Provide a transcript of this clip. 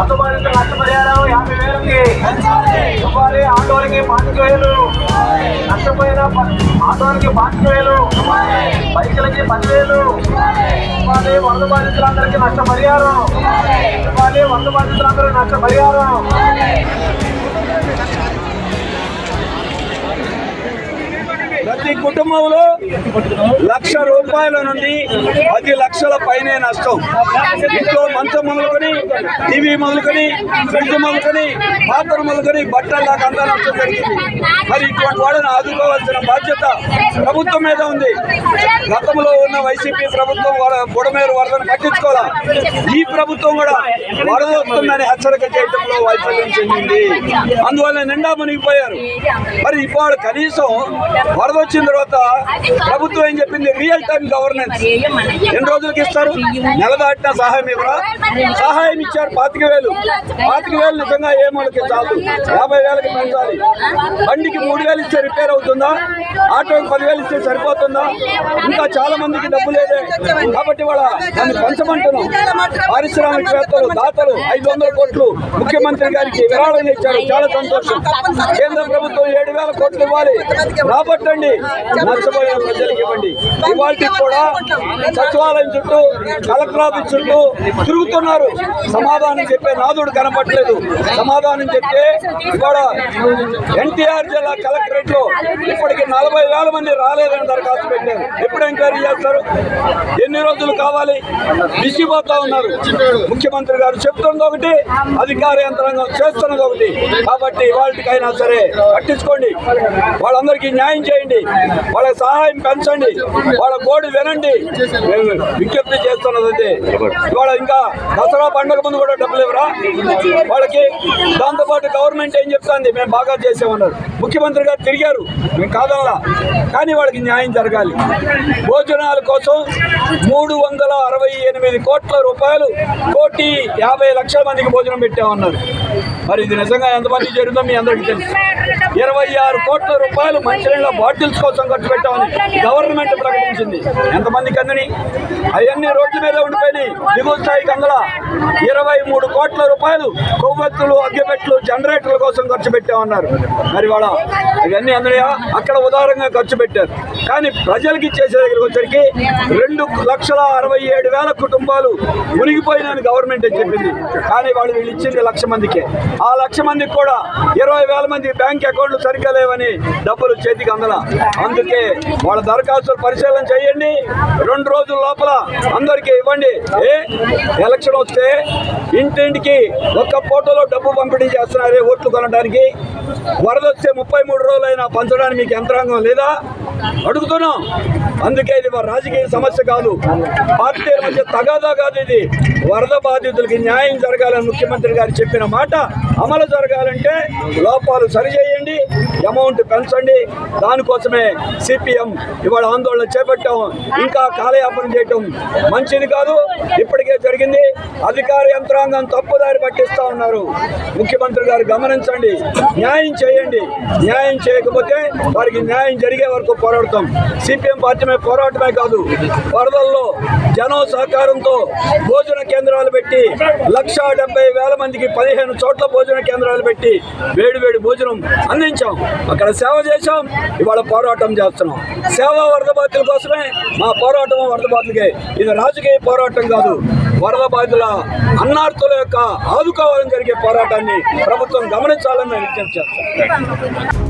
అందుబాటులో నష్టపరిహారం యాభై వేలకి ఇవ్వాలి ఆటోలకి పాతిక వేలు నష్టపోయిన ఆటోలకి పాతిక వేలు బైకులకి పదివేలు ఇవ్వాలి వంద బాధితులందరికీ నష్టపరిహారం ఇవ్వాలి వంద బాధితులందరూ నష్టపరిహారం. ప్రతి కుటుంబంలో లక్ష రూపాయల నుండి పది లక్షల పైనే నష్టం. ఇంట్లో మంచం మొదలుకొని టీవీ మొదలుకొని ఫ్రిడ్జ్ మొదలుకొని పాత్ర మొదలుకొని బట్టలు దాకా అంతా నష్టం జరిగింది. మరి ఇటువంటి వాళ్ళని ఆదుకోవాల్సిన బాధ్యత ప్రభుత్వం మీద ఉంది. గతంలో ఉన్న వైసీపీ ప్రభుత్వం బుడమేరు వరదను పట్టించుకోవాలా ఈ ప్రభుత్వం కూడా వరద వస్తుందని హెచ్చరిక చేయడంలో వైఫల్యం చెందింది. అందువల్ల నిండా మునిగిపోయారు. మరి ఇప్పుడు కనీసం వరద వచ్చిన తర్వాత ప్రభుత్వం ఏం చెప్పింది? రియల్ టైం గవర్నెన్స్ ఎన్ని రోజులకి ఇస్తారు? నెల దాటిన సహాయం ఇవ్వరా? సహాయం ఇచ్చారు పాతిక వేలు. పాతిక వేలు నిజంగా ఏ మూలకి చాలు? యాభై వేలకి పెంచాలి. బండికి మూడు వేలు ఇస్తే రిపేర్ అవుతుందా? ఆటోకి పదివేలు ఇస్తే సరిపోతుందా? ఇంకా చాలా మందికి డబ్బు లేదే. కాబట్టి వాళ్ళ దాన్ని పెంచమంటున్నాం. పారిశ్రామికవేత్తలు దాతలు ఐదు వందల కోట్లు ముఖ్యమంత్రి గారికి విరాళం ఇచ్చారు. చాలా సంతోషం. కేంద్ర ప్రభుత్వం ఏడు వేల కోట్లు ఇవ్వాలి. రాబట్టండి. నష్టపోయిన ప్రజలకు ఇవ్వండి. ఇవాళ కూడా సచివాలయం చుట్టూ కలెక్టర్ ఆఫీస్ చుట్టూ తిరుగుతున్నారు. సమాధానం చెప్పే నాదుడు కనపట్లేదు సమాధానం చెప్తే ఇవాళ ఎన్టీఆర్ జిల్లా కలెక్టరేట్లో ఇప్పటికి నలభై వేల మంది రాలేదని దరఖాస్తు పెట్టారు. ఎప్పుడు ఎంక్వైరీ చేస్తారు? ఎన్ని రోజులు కావాలి? విసిపోతా ఉన్నారు. ముఖ్యమంత్రి గారు చెప్తున్నది ఒకటి అధికార యంత్రాంగం చేస్తున్నది ఒకటి. కాబట్టి ఇవాళకైనా సరే పట్టించుకోండి. వాళ్ళందరికీ న్యాయం చేయండి. వాళ్ళ సహాయం పెంచండి. వాళ్ళ కోడి వినండి. విజ్ఞప్తి చేస్తున్నది ఇవాళ ఇంకా దసరా పండుగ ముందు కూడా డబ్బులు ఇవ్వరా? వాళ్ళకి దాంతోపాటు గవర్నమెంట్ ఏం చెప్తుంది? మేము బాగా చేసామన్నారు. ముఖ్యమంత్రి గారు తిరిగారు. మేము కాదల్లా కానీ వాళ్ళకి న్యాయం జరగాలి. భోజనాల కోసం మూడు వందల అరవై ఎనిమిది కోట్ల రూపాయలు కోటి యాభై లక్షల మందికి భోజనం పెట్టామన్నారు. మరి ఇది నిజంగా ఎంతమంది జరుగుతుందో మీ అందరికీ తెలుసు. ఇరవై ఆరు కోట్ల రూపాయలు మంచినీళ్ళ బాటిల్స్ కోసం ఖర్చు పెట్టామని గవర్నమెంట్ ప్రకటించింది. ఎంతమందికి అందని అవన్నీ రోడ్ల మీద ఉండిపోయినాయి. దిగువ స్థాయికి అందల ఇరవై మూడు కోట్ల రూపాయలు కొవ్వొత్తులు అగ్గిపెట్లు జనరేటర్ల కోసం ఖర్చు పెట్టామన్నారు. మరి వాళ్ళ ఇవన్నీ అందనయా? అక్కడ ఉదారంగా ఖర్చు పెట్టారు. కానీ ప్రజలకి ఇచ్చేసే దగ్గరికి వచ్చరికి రెండు లక్షల అరవై ఏడు వేల కుటుంబాలు మునిగిపోయినని గవర్నమెంట్ చెప్పింది. కానీ వాళ్ళు వీళ్ళు ఇచ్చింది లక్ష మందికే. ఆ లక్ష మందికి కూడా ఇరవై వేల మంది బ్యాంక్ అకౌంట్లు సరిగ్గా లేవని డబ్బులు చేతికి అందల. అందుకే వాళ్ళ దరఖాస్తులు పరిశీలన చేయండి. రెండు రోజుల లోపల అందరికీ ఇవ్వండి. ఏ? ఎలక్షన్ వస్తే ఇంటింటికి ఒక్క ఫోటోలో డబ్బు పంపిణీ చేస్తున్నారే ఓట్లు కొనడానికి. వరద వస్తే ముప్పై మూడు రోజులైనా పంచడానికి మీకు యంత్రాంగం లేదా? అడుగుతున్నాం. అందుకే ఇది రాజకీయ సమస్య కాదు. పార్టీల మధ్య తగాదా కాదు ఇది. వరద బాధితులకి న్యాయం జరగాలని ముఖ్యమంత్రి గారు చెప్పిన మాట అమలు జరగాలంటే లోపాలు సరిచేయండి అమౌంట్ పెంచండి. దానికోసమే సిపిఎం ఇవాళ ఆందోళన చేపట్టాం. ఇంకా కాలయాపన చేయటం మంచిది కాదు. ఇప్పటికే జరిగింది. అధికార యంత్రాంగం తప్పుదారి పట్టిస్తా ఉన్నారు. ముఖ్యమంత్రి గారు గమనించండి. న్యాయం చేయండి. న్యాయం చేయకపోతే వారికి న్యాయం జరిగే వరకు పోరాడతాం. సిపిఎం పార్టీ పోరాటమే కాదు. వరదల్లో జనం సహకారంతో భోజన కేంద్రాలు పెట్టి లక్ష డెబ్బై వేల మందికి పదిహేను చోట్ల భోజన కేంద్రాలు పెట్టి వేడి వేడి భోజనం అందించాం. అక్కడ సేవ చేశాం. ఇవాళ పోరాటం చేస్తున్నాం. సేవ వరద బాధ్యుల కోసమే మా పోరాటం వరద బాధ్యులకే ఇది రాజకీయ పోరాటం కాదు. వరద బాధితుల అన్నార్థుల యొక్క ఆదుకోవాలని జరిగే పోరాటాన్ని ప్రభుత్వం గమనించాలని నేను విజ్ఞప్తి చేస్తాను